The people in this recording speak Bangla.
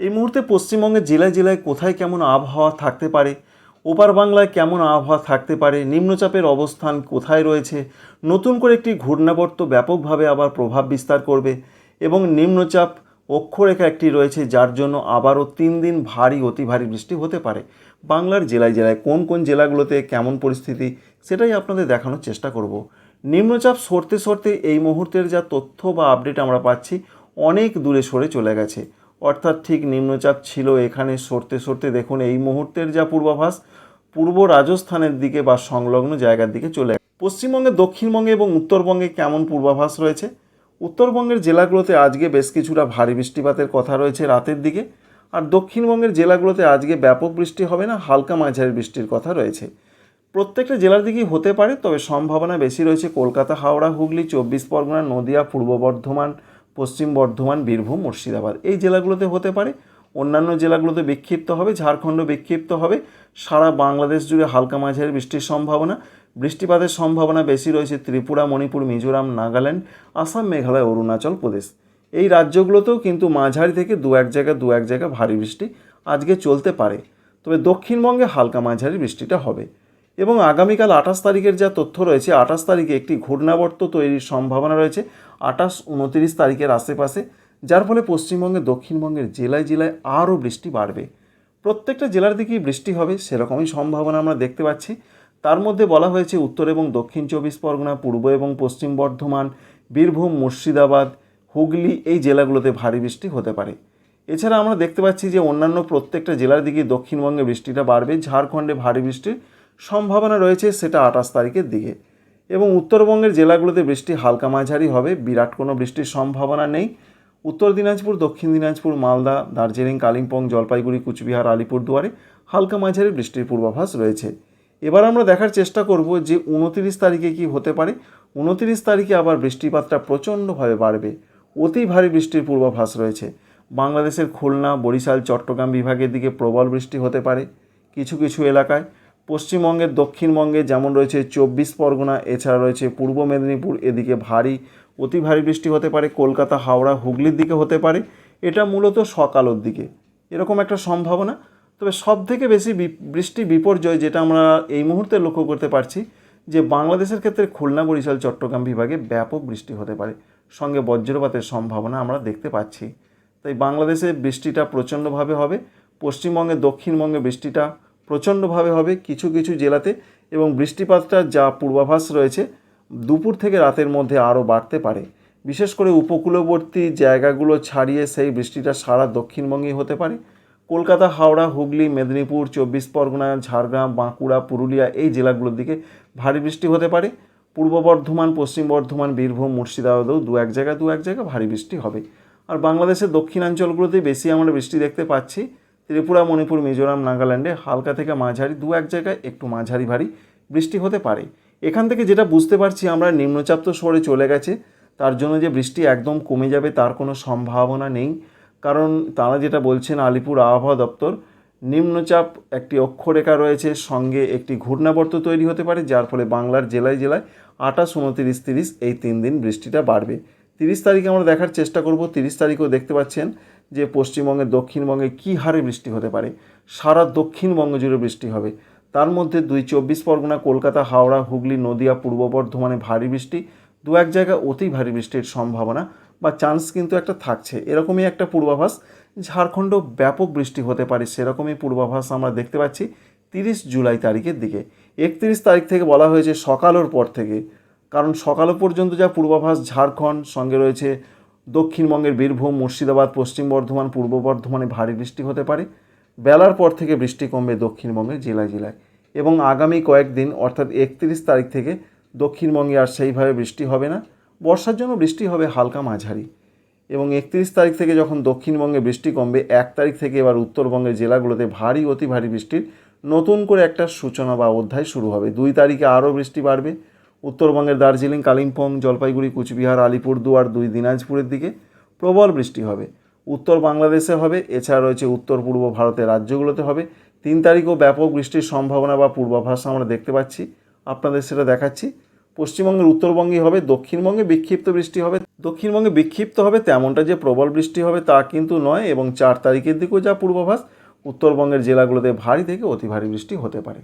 এই মুহূর্তে পশ্চিমবঙ্গের জেলায় জেলায় কোথায় কেমন আবহাওয়া থাকতে পারে? ওপার বাংলায় কেমন আবহাওয়া থাকতে পারে? নিম্নচাপের অবস্থান কোথায় রয়েছে? নতুন করে একটি ঘূর্ণাবর্ত ব্যাপকভাবে আবার প্রভাব বিস্তার করবে এবং নিম্নচাপ অক্ষরেখা একটি রয়েছে যার জন্য আবারও তিন দিন ভারী, অতি ভারী বৃষ্টি হতে পারে। বাংলার জেলায় জেলায় কোন কোন জেলাগুলোতে কেমন পরিস্থিতি, সেটাই আপনাদের দেখানোর চেষ্টা করব। নিম্নচাপ সরতে সরতে এই মুহূর্তের যা তথ্য বা আপডেট আমরা পাচ্ছি, অনেক দূরে সরে চলে গেছে। অর্থাৎ ঠিক নিম্নচাপ ছিল এখানে সরতে সরতে দেখুন, এই মুহূর্তের যা পূর্বাভাস, পূর্ব রাজস্থানের দিকে বা সংলগ্ন জায়গার দিকে চলে। পশ্চিমবঙ্গে, দক্ষিণবঙ্গে এবং উত্তরবঙ্গে কেমন পূর্বাভাস রয়েছে উত্তরবঙ্গের জেলাগুলোতে আজকে বেশ কিছুটা ভারী বৃষ্টিপাতের কথা রয়েছে রাতের দিকে, আর দক্ষিণবঙ্গের জেলাগুলোতে আজকে ব্যাপক বৃষ্টি হবে না, হালকা মাঝারি বৃষ্টির কথা রয়েছে প্রত্যেকটা জেলার দিকেই হতে পারে, তবে সম্ভাবনা বেশি রয়েছে কলকাতা, হাওড়া, হুগলি, চব্বিশ পরগনা, নদিয়া, পূর্ব বর্ধমান পশ্চিম বর্ধমান, বীরভূম, মুর্শিদাবাদ। এই জেলাগুলোতে হতে পারে। অন্যান্য জেলাগুলোতে বিক্ষিপ্ত হবে, ঝাড়খণ্ড বিক্ষিপ্ত হবে। সারা বাংলাদেশ জুড়ে হালকা মাঝারি বৃষ্টির সম্ভাবনা। বৃষ্টিপাতের সম্ভাবনা বেশি রয়েছে ত্রিপুরা, মণিপুর, মিজোরাম, নাগাল্যান্ড, আসাম, মেঘালয়, অরুণাচল প্রদেশ। এই রাজ্যগুলোতেও কিন্তু মাঝারি থেকে দু এক জায়গায় দু এক জায়গায় ভারী বৃষ্টি আজকে চলতে পারে। তবে দক্ষিণবঙ্গে হালকা মাঝারি বৃষ্টিটা হবে। এবং আগামীকাল আঠাশ তারিখের যা তথ্য রয়েছে, আঠাশ তারিখে একটি ঘূর্ণাবর্ত তৈরির সম্ভাবনা রয়েছে, আঠাশ উনতিরিশ তারিখের আশেপাশে, যার ফলে পশ্চিমবঙ্গে, দক্ষিণবঙ্গের জেলায় জেলায় আরও বৃষ্টি বাড়বে। প্রত্যেকটা জেলার দিকেই বৃষ্টি হবে, সেরকমই সম্ভাবনা আমরা দেখতে পাচ্ছি। তার মধ্যে বলা হয়েছে উত্তর এবং দক্ষিণ চব্বিশ পরগনা, পূর্ব এবং পশ্চিম বর্ধমান, বীরভূম, মুর্শিদাবাদ, হুগলি এই জেলাগুলোতে ভারী বৃষ্টি হতে পারে। এছাড়া আমরা দেখতে পাচ্ছি যে অন্যান্য প্রত্যেকটা জেলার দিকে দক্ষিণবঙ্গে বৃষ্টিটা বাড়বে, ঝাড়খণ্ডে ভারী বৃষ্টির সম্ভাবনা রয়েছে সেটা আঠাশ তারিখের দিকে। এবং উত্তরবঙ্গের জেলাগুলোতে বৃষ্টি হালকা মাঝারি হবে, বিরাট কোনো বৃষ্টির সম্ভাবনা নেই। উত্তর দিনাজপুর, দক্ষিণ দিনাজপুর, মালদা, দার্জিলিং, কালিম্পং, জলপাইগুড়ি, কুচবিহার, আলিপুরদুয়ারে হালকা মাঝারি বৃষ্টির পূর্বাভাস রয়েছে। এবার আমরা দেখার চেষ্টা করব যে উনতিরিশ তারিখে কি হতে পারে। উনতিরিশ তারিখে আবার বৃষ্টিপাতটা প্রচণ্ডভাবে বাড়বে। অতি ভারী বৃষ্টির পূর্বাভাস রয়েছে। বাংলাদেশের খুলনা, বরিশাল, চট্টগ্রাম বিভাগের দিকে প্রবল বৃষ্টি হতে পারে। কিছু কিছু এলাকায় পশ্চিমবঙ্গের, দক্ষিণবঙ্গে যেমন রয়েছে চব্বিশ পরগনা, এছাড়া রয়েছে পূর্ব মেদিনীপুর, এদিকে ভারী, অতি ভারী বৃষ্টি হতে পারে, কলকাতা, হাওড়া, হুগলির দিকে হতে পারে। এটা মূলত সকালের দিকে। এরকম একটা সম্ভাবনা। তবে সব থেকে বেশি বৃষ্টি বিপর্যয় যেটা আমরা এই মুহূর্তে লক্ষ্য করতে পারছি, যে বাংলাদেশের ক্ষেত্রে খুলনা, বরিশাল, চট্টগ্রাম বিভাগে ব্যাপক বৃষ্টি হতে পারে। সঙ্গে বজ্রপাতের সম্ভাবনা আমরা দেখতে পাচ্ছি। তাই বাংলাদেশে বৃষ্টিটা প্রচণ্ডভাবে হবে। পশ্চিমবঙ্গে, দক্ষিণবঙ্গে বৃষ্টিটা প্রচণ্ডভাবে হবে কিছু কিছু জেলাতে এবং বৃষ্টিপাতটা যা পূর্বাভাস রয়েছে, দুপুর থেকে রাতের মধ্যে আরও বাড়তে পারে। বিশেষ করে উপকূলবর্তী জায়গাগুলো ছাড়িয়ে সেই বৃষ্টিটা সারা দক্ষিণবঙ্গেই হতে পারে। কলকাতা, হাওড়া, হুগলি, মেদিনীপুর, চব্বিশ পরগনা, ঝাড়গ্রাম, বাঁকুড়া, পুরুলিয়া এই জেলাগুলোর দিকে ভারী বৃষ্টি হতে পারে। পূর্ব বর্ধমান, পশ্চিম বর্ধমান, বীরভূম, মুর্শিদাবাদেও দু এক জায়গায় দু এক জায়গায় ভারী বৃষ্টি হবে। আর বাংলাদেশের দক্ষিণাঞ্চলগুলোতেই বেশি আমরা বৃষ্টি দেখতে পাচ্ছি। ত্রিপুরা, মণিপুর, মিজোরাম, নাগাল্যান্ডে হালকা থেকে মাঝারি, দু এক জায়গায় একটু মাঝারি ভারী বৃষ্টি হতে পারে। এখান থেকে যেটা বুঝতে পারছি আমরা, নিম্নচাপ তো সরে চলে গেছে, তার জন্য যে বৃষ্টি একদম কমে যাবে তার কোনো সম্ভাবনা নেই। কারণ তারা যেটা বলছেন, আলিপুর আবহাওয়া দপ্তর, নিম্নচাপ একটি অক্ষরেখা রয়েছে, সঙ্গে একটি ঘূর্ণাবর্ত তৈরি হতে পারে, যার ফলে বাংলার জেলায় জেলায় আঠাশ, উনতিরিশ, তিরিশ এই তিন দিন বৃষ্টিটা বাড়বে। তিরিশ তারিখে আমরা দেখার চেষ্টা করব, তিরিশ তারিখেও দেখতে পাচ্ছেন যে পশ্চিমবঙ্গে দক্ষিণবঙ্গে কী হারে বৃষ্টি হতে পারে, সারা দক্ষিণবঙ্গ জুড়ে বৃষ্টি হবে। তার মধ্যে দুই চব্বিশ পরগনা, কলকাতা, হাওড়া, হুগলি, নদিয়া, পূর্ব বর্ধমানে ভারী বৃষ্টি। দু এক জায়গায় অতি ভারী বৃষ্টির সম্ভাবনা বা চান্স কিন্তু একটা থাকছে। এরকমই একটা পূর্বাভাস। ঝাড়খণ্ড ব্যাপক বৃষ্টি হতে পারে, সেরকমই পূর্বাভাস আমরা দেখতে পাচ্ছি তিরিশ জুলাই তারিখের দিকে। একত্রিশ তারিখ থেকে বলা হয়েছে সকালের পর থেকে। কারণ সকাল পর্যন্ত যা পূর্বাভাস ঝাড়খণ্ড, সঙ্গে রয়েছে দক্ষিণবঙ্গের বীরভূম, মুর্শিদাবাদ, পশ্চিম বর্ধমান, পূর্ব বর্ধমানে ভারী বৃষ্টি হতে পারে। বেলার পর থেকে বৃষ্টি কমবে দক্ষিণবঙ্গের জেলায় জেলায় এবং আগামী কয়েকদিন, অর্থাৎ একত্রিশ তারিখ থেকে দক্ষিণবঙ্গে আর সেইভাবে বৃষ্টি হবে না। বর্ষার জন্য বৃষ্টি হবে হালকা মাঝারি এবং একত্রিশ তারিখ থেকে যখন দক্ষিণবঙ্গে বৃষ্টি কমবে, এক তারিখ থেকে এবার উত্তরবঙ্গের জেলাগুলোতে ভারী, অতি ভারী বৃষ্টির নতুন করে একটা সূচনা বা অধ্যায় শুরু হবে। দুই তারিখে আরও বৃষ্টি বাড়বে উত্তরবঙ্গের দার্জিলিং, কালিম্পং, জলপাইগুড়ি, কুচবিহার আলিপুরদুয়ার দুই দিনাজপুরের দিকে প্রবল বৃষ্টি হবে। উত্তর বাংলাদেশে হবে, এছাড়া রয়েছে উত্তর পূর্ব ভারতের রাজ্যগুলোতে হবে। তিন তারিখও ব্যাপক বৃষ্টির সম্ভাবনা বা পূর্বাভাস আমরা দেখতে পাচ্ছি। আপনাদের সেটা দেখাচ্ছি। পশ্চিমবঙ্গের উত্তরবঙ্গে হবে, দক্ষিণবঙ্গে বিক্ষিপ্ত বৃষ্টি হবে। দক্ষিণবঙ্গে বিক্ষিপ্ত হবে তেমনটা যে প্রবল বৃষ্টি হবে তা কিন্তু নয়, এবং চার তারিখের দিকেও যা পূর্বাভাস। উত্তরবঙ্গের জেলাগুলোতে ভারী থেকে অতি ভারী বৃষ্টি হতে পারে।